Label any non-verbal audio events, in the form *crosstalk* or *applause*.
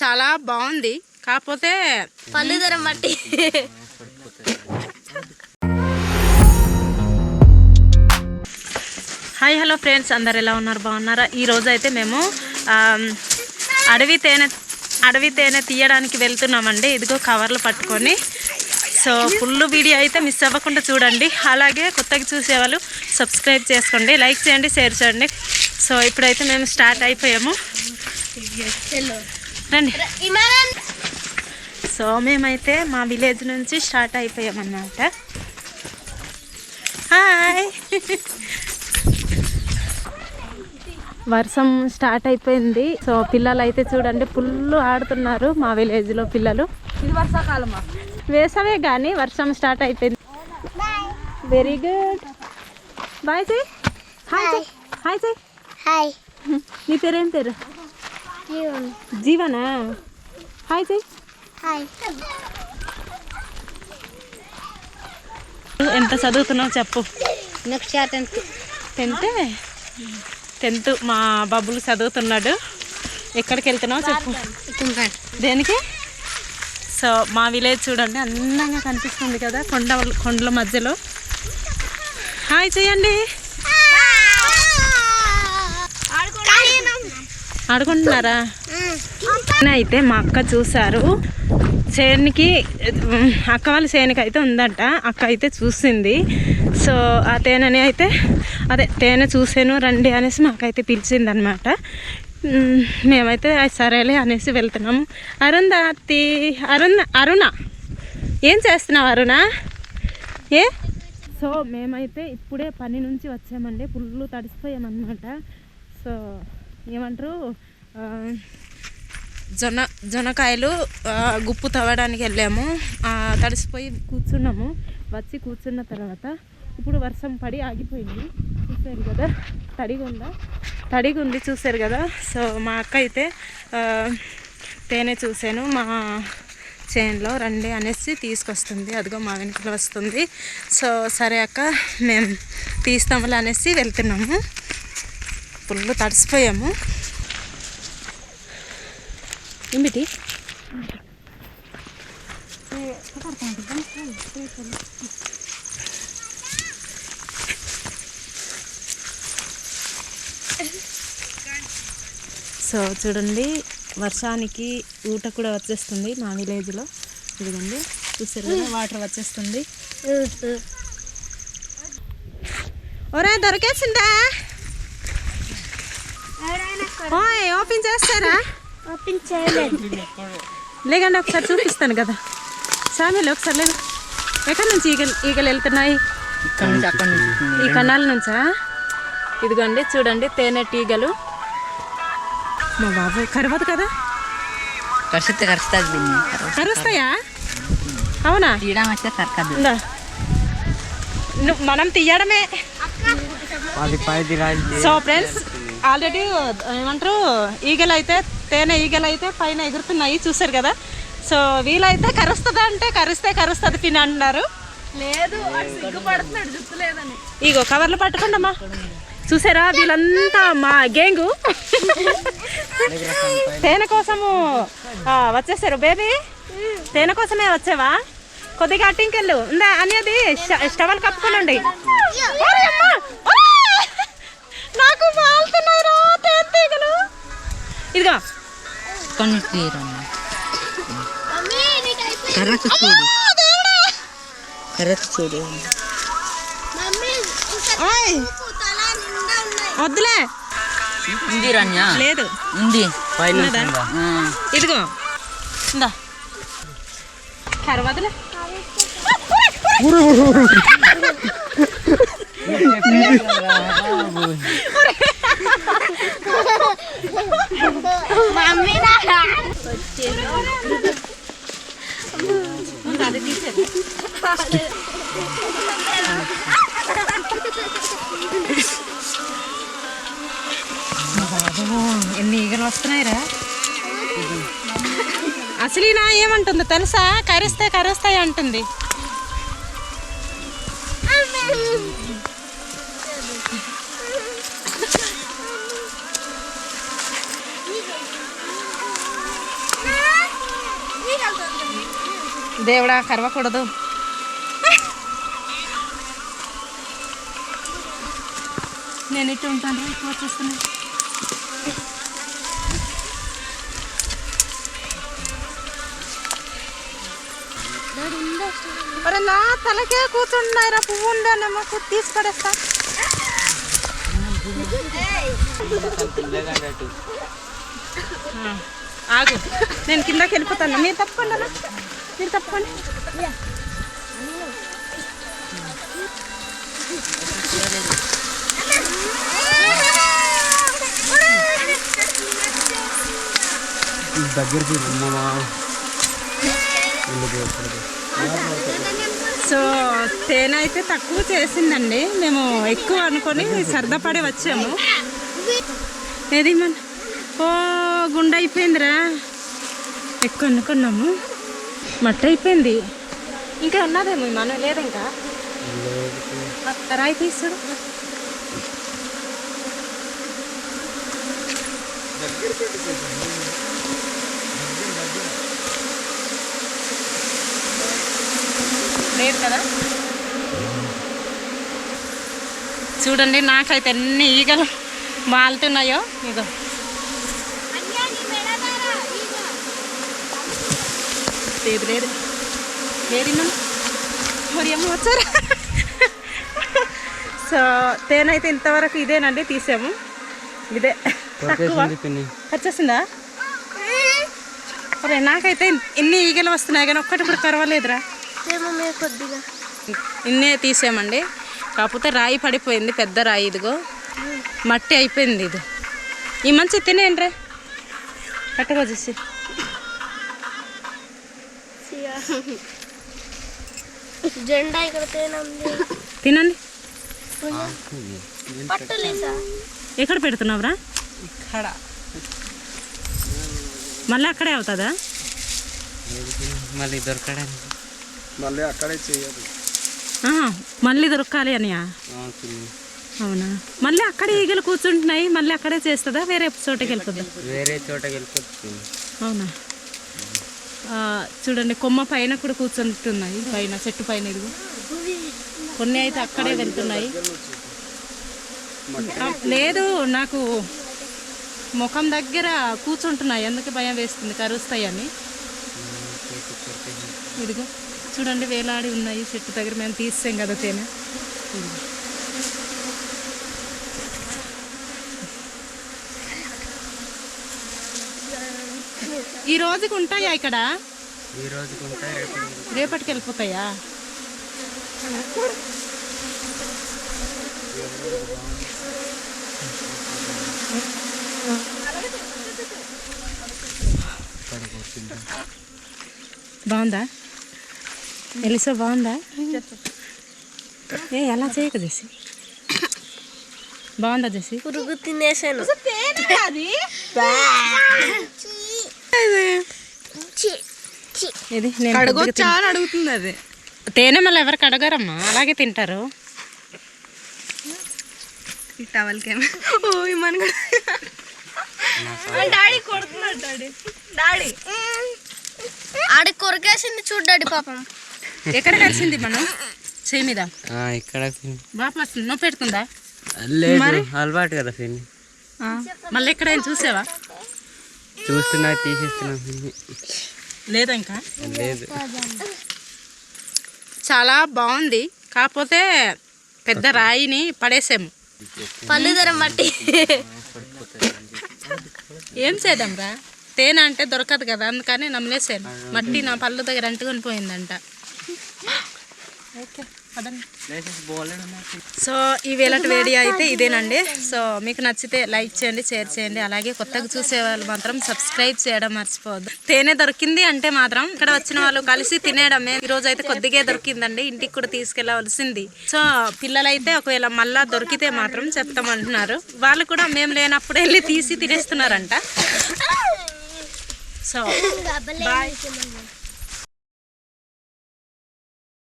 చాలా బాగుంది. కాకపోతే పల్లిదరం మట్టి. Hi hello friends. అందరు ఎలా ఉన్నారు? బాగున్నారా? ఈ రోజు అయితే మేము అడవి తేనె అడవి తేనె తీయడానికి వెళ్తున్నామండి. ఇదిగో కవర్లు పట్టుకొని. సో ఫుల్ వీడియో అయితే మిస్ అవ్వకుండా చూడండి. అలాగే కొత్తగా చూసేవాళ్ళు సబ్స్క్రైబ్ చేసుకోండి లైక్ చేయండి షేర్ చేయండి. సో ఇప్పుడైతే మేము స్టార్ట్ అయిపోయాము. రండి. సో మేమైతే మా విలేజ్ నుంచి స్టార్ట్ అయిపోయామన్నమాట. హాయ్. వర్షం స్టార్ట్ అయిపోయింది. సో పిల్లలు అయితే చూడండి ఫుల్ ఆడుతున్నారు మా విలేజ్లో పిల్లలు. ఇది వర్షాకాలమా? వేసవే కానీ వర్షం స్టార్ట్ అయిపోయింది. వెరీ గుడ్ బాయ్ చెయ్ హాయ్ హాయ్ చెయ్ హాయ్ నీ పేరేం పేరు? జీవనా. హాయ్ చెయ్ హాయ్ ఎంత చదువుతున్నావు చెప్పు. Next tenth. టెన్త్? టెన్త్ మా బాబులు చదువుతున్నాడు. ఎక్కడికి వెళ్తున్నావు చెప్పు. దేనికి? సో మా విలేజ్ చూడండి అందంగా కనిపిస్తుంది కదా కొండ కొండల మధ్యలో. హాయ్ చేయండి. ఆడుకుంటున్నారా? అయితే మా అక్క చూసారు చేనికి అక్క వాళ్ళ చేనికి అయితే ఉందంట అక్క అయితే చూసింది. సో ఆ తేనెని అయితే అదే తేనె చూసాను రండి అనేసి మాకైతే పిలిచింది అనమాట మేమైతే సరేలే అనేసి వెళ్తున్నాము అరుంధతి అరుణ అరుణ. ఏం చేస్తున్నావు అరుణ? ఏ? సో మేమైతే ఇప్పుడే పని నుంచి వచ్చామండి. ఫుల్ తడిసిపోయామన్నమాట. సో ఏమంటారు? జొన్న జొన్నకాయలు గుప్పు తవ్వడానికి వెళ్ళాము. తడిసిపోయి కూర్చున్నాము. వచ్చి కూర్చున్న తర్వాత ఇప్పుడు వర్షం పడి ఆగిపోయింది. చూసారు కదా? తడిగా ఉందా తడిగా ఉంది చూసారు కదా? సో మా అక్క అయితే తేనె చూశాను మా చేనులో రండి అనేసి తీసుకొస్తుంది. అదిగో మా వెనుకలు వస్తుంది. సో సరే అక్క మేము తీస్తాములే అనేసి వెళ్తున్నాము. ఫుల్ తడిసిపోయాము. ఏమిటి? సో చూడండి వర్షానికి ఊట కూడా వచ్చేస్తుంది మా విలేజ్లో. ఇదిగోండి చూసారు కదా వాటర్ వచ్చేస్తుంది. ఒరే దొరికేసిందా? ఓయ్ ఓపెన్ చేస్తారా? ఓపెన్ చేయలేదు. లేకండి ఒకసారి చూపిస్తాను కదా. సామీలు ఒకసారి లేదు. ఎక్కడి నుంచి ఈగలు ఈగలు వెళ్తున్నాయి? ఈ కన్నాల నుంచా? ఇదిగోండి చూడండి తేనె టీగలు మా బాబు? కరవదు కదా? కరిస్తే కరుస్తుంది దీన్ని కరుస్తాయా? అవునా? తీయడం అయితే కరకదు. మనం తీయడమే. పది పది సో ఫ్రెండ్స్ ఆల్రెడీ ఏమంటారు ఈగలు అయితే తేనె ఈగలు అయితే పైన ఎగురుతున్నాయి చూసారు కదా? సో వీలైతే కరుస్తుందా అంటే కరిస్తే కరుస్తుంది పిన్ అంటున్నారు. లేదు సిగ్గుపడుతున్నాడు జుట్టు లేదని. ఇగో కవర్లు పట్టుకోండి అమ్మా చూసారా వీళ్ళంతా మా గేంగు తేనె కోసము వచ్చేసారు బేబీ. తేనె కోసమే వచ్చావా? కొద్దిగా అట్టింకెళ్ళు ఉందా అనేది స్టవల్ కప్పుకోనండి! నాకు ఇదిగో. కర్రకు చూడు. కర్రకు చూడు. వద్దులే ఉంది రన్య లేదు ఉంది ఉన్నదా? ఆ. ఇదిగో ఇందా కరవదులే మమ్మీ అది తీసేది భలే వస్తున్నాయిరా? *laughs* అసలు నా ఏమంటుంది తెలుసా? కరిస్తే కరిస్తాయి అంటుంది. దేవుడా కరవకూడదు. నేను ఇటు ఉంటాను వచ్చేస్తున్నాను మరి నా తలకే కూర్చున్నారా పువ్వు ఉండేనమ్మా తీసి పడేస్తా ఆ, ఆగు. నేను కిందకి వెళ్ళిపోతాను. మీరు తప్పకుండా. మీరు తప్పకుండా. దగ్గరికి సో తేనె అయితే తక్కువ చేసిందండి. మేము ఎక్కువ అనుకొని సర్దపడి వచ్చాము. ఏది మన ఓ గుండె అయిపోయిందిరా. ఎక్కువ అనుకున్నాము. మట్టి అయిపోయింది. ఇంకా ఉన్నదేమో మనం లేదు ఇంకా? ఆ రాయి తీసాడు లేదు కదా? చూడండి నాకైతే ఎన్ని ఈగలు మాలుతున్నాయో ఇగో. లేదు లేదు. లేదు మరి ఏమో వచ్చారా? సో తేనైతే ఇంతవరకు ఇదేనండి తీసాము. ఇదే. తక్కువ. వచ్చేసిందా అరే నాకైతే ఇన్ని ఈగలు వస్తున్నాయి కానీ ఒక్కటి కూడా కొద్దిగా. ఇన్నే తీసామండి కాకపోతే రాయి పడిపోయింది పెద్ద రాయి ఇదిగో. మట్టి అయిపోయింది ఇది. ఈ మంచి తినేయండి చూసి. జెండా ఇక్కడ తినండి. ఎక్కడ పెడుతున్నావురా? ఇక్కడ. మళ్ళీ అక్కడే అవుతుందా? మళ్ళీ దొరకడానికి. మళ్ళీ అక్కడే చేయాలి. మళ్ళీ దొరకాలి అనియా? అవునా? మళ్ళీ అక్కడే ఈగలు కూర్చుంటున్నాయి మళ్ళీ అక్కడే చేస్తుందా? వేరే చోటకి వెళ్తుందా? వేరే చోటకి వెళ్ళిపోతుంది అవునా? చూడండి కొమ్మ పైన కూడా కూర్చుంటున్నాయి. పైన చెట్టు పైన కొన్ని అయితే అక్కడే వెళ్తున్నాయి. లేదు నాకు ముఖం దగ్గర కూర్చుంటున్నాయి. అందుకే భయం వేస్తుంది? కరుస్తాయని ఇదిగో. చూడండి వేలాడి ఉన్నాయి. చెట్టు దగ్గర మేము తీసాం కదా తేనె. ఈ రోజుకి ఉంటాయా ఇక్కడ? ఈ రోజుకి ఉంటాయి రేపటికి వెళ్ళిపోతాయా? బాగుందా? ఎలిసా బాగుందా? ఏ ఎలా చేయక చేసి బాగుందా చేసి పురుగు తినేసాను. ఇది నేను అడుగుతుంది అది. తిన్- మళ్ళీ ఎవరికి అడగారమ్మా అలాగే తింటారు. టవల్కేమో ఓ ఇమ్మని కూడా డాడీ కొడుతున్నాడు డాడీ. డాడీ. ఆడి కొరికేసింది చూడు డాడీ పాపం. ఎక్కడ కలిసింది మనం? చేయి మీద. ఇక్కడ బాప వస్తుంది నొప్పి పెడుతుందా? లేదు అలవాటు కదా పిన్ని మళ్ళీ ఎక్కడైనా చూసావా? చూస్తున్నా తీసేస్తున్నా పిన్ని లేదా ఇంకా? లేదు. చాలా బాగుంది. కాకపోతే పెద్ద రాయిని పడేసాము. పళ్ళు ధర మట్టి ఏం చేద్దాం రా తేనె అంటే దొరకదు కదా అందుకని నమ్మలేసాను మట్టి నా పళ్ళు దగ్గర అంటుకొని పోయిందంట. సో ఈ వేళటి వీడియో అయితే ఇదేనండి. సో మీకు నచ్చితే లైక్ చేయండి షేర్ చేయండి. అలాగే కొత్తగా చూసే వాళ్ళు మాత్రం సబ్స్క్రైబ్ చేయడం మర్చిపోవద్దు. తేనె దొరికింది అంటే మాత్రం ఇక్కడ వచ్చిన వాళ్ళు కలిసి తినేయడమే. ఈ రోజు అయితే కొద్దిగా దొరికిందండి. ఇంటికి కూడా తీసుకెళ్ళవలసింది. సో పిల్లలైతే ఒకవేళ మళ్ళా దొరికితే మాత్రం చెప్తామంటున్నారు. వాళ్ళు కూడా మేము లేనప్పుడు వెళ్ళి తీసి తినేస్తున్నారంట. So *laughs* bye.